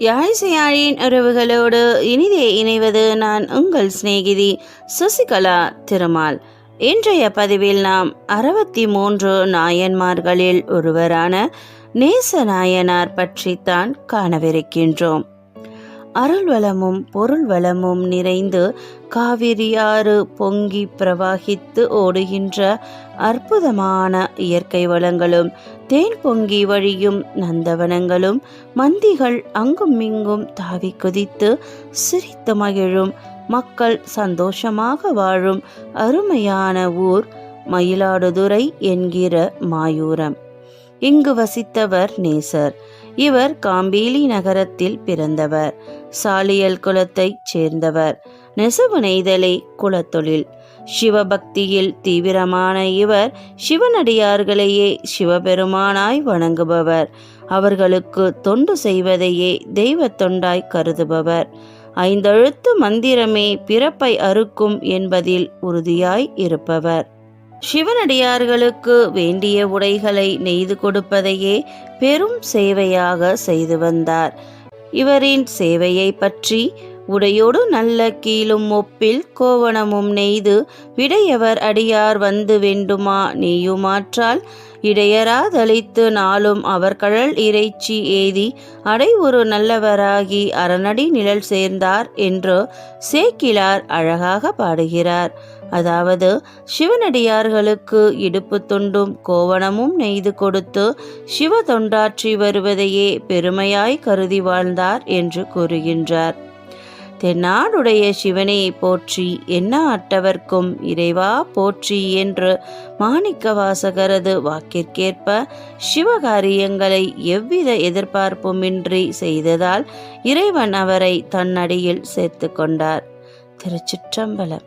யாழிசையாழியின் உறவுகளோடு இனிதே இணைவது நான் உங்கள் சிநேகிதி சசிகலா திருமால். இன்றைய பதிவில் நாம் அறுபத்தி மூன்று நாயன்மார்களில் ஒருவரான நேச நாயனார் பற்றித்தான் காணவிருக்கின்றோம். அருள் வளமும் பொருள் வளமும் நிறைந்து காவிரியாறு பொங்கி பிரவாகித்து ஓடுகின்ற அற்புதமான இயற்கை வளங்களும் தேன் பொங்கி வழியும் நந்தவனங்களும் மந்திகள் அங்கும் இங்கும் தாவி குதித்து சிரித்து மகிழும். மக்கள் சந்தோஷமாக வாழும் அருமையான ஊர் மயிலாடுதுறை என்கிற மாயூரம். இங்கு வசித்தவர் நேசர். இவர் காம்பீலி நகரத்தில் பிறந்தவர். சாலியல் குலத்தைச் சேர்ந்தவர். நெசவு நெய்தலை குலத்தொழில். சிவபக்தியில் தீவிரமான இவர் சிவனடியார்களையே சிவபெருமானாய் வணங்குபவர். அவர்களுக்கு தொண்டு செய்வதையே தெய்வ தொண்டாய் கருதுபவர். ஐந்தெழுத்து மந்திரமே பிறப்பை அறுக்கும் என்பதில் உறுதியாய் இருப்பவர். சிவனடியார்களுக்கு வேண்டிய உடைகளை நெய்து கொடுப்பதையே பெரும் சேவையாக செய்து வந்தார். இவரின் சேவையை பற்றி உடையோடு நல்ல கீழும் ஒப்பில் கோவணமும் நெய்து விடையவர் அடியார் வந்து வேண்டுமா நீயுமாற்றால் இடையராதளித்து நாளும் அவர் கழல் இறைச்சி ஏதி அடை ஒரு நல்லவராகி அரணடி நிழல் சேர்ந்தார் என்று சேக்கிலார் அழகாக பாடுகிறார். அதாவது சிவனடியார்களுக்கு இடுப்பு துண்டும் கோவணமும் நெய்து கொடுத்து சிவ தொண்டாற்றி வருவதையே பெருமையாய் கருதி வாழ்ந்தார் என்று கூறுகின்றார். தென்னாடுடைய சிவனையை போற்றி என்ன அட்டவர்க்கும் இறைவா போற்றி என்று மாணிக்க வாசகரது வாக்கிற்கேற்ப சிவகாரியங்களை எவ்வித எதிர்பார்ப்புமின்றி செய்ததால் இறைவன் அவரை தன்னடியில் சேர்த்து கொண்டார். திருச்சிற்றம்பலம்.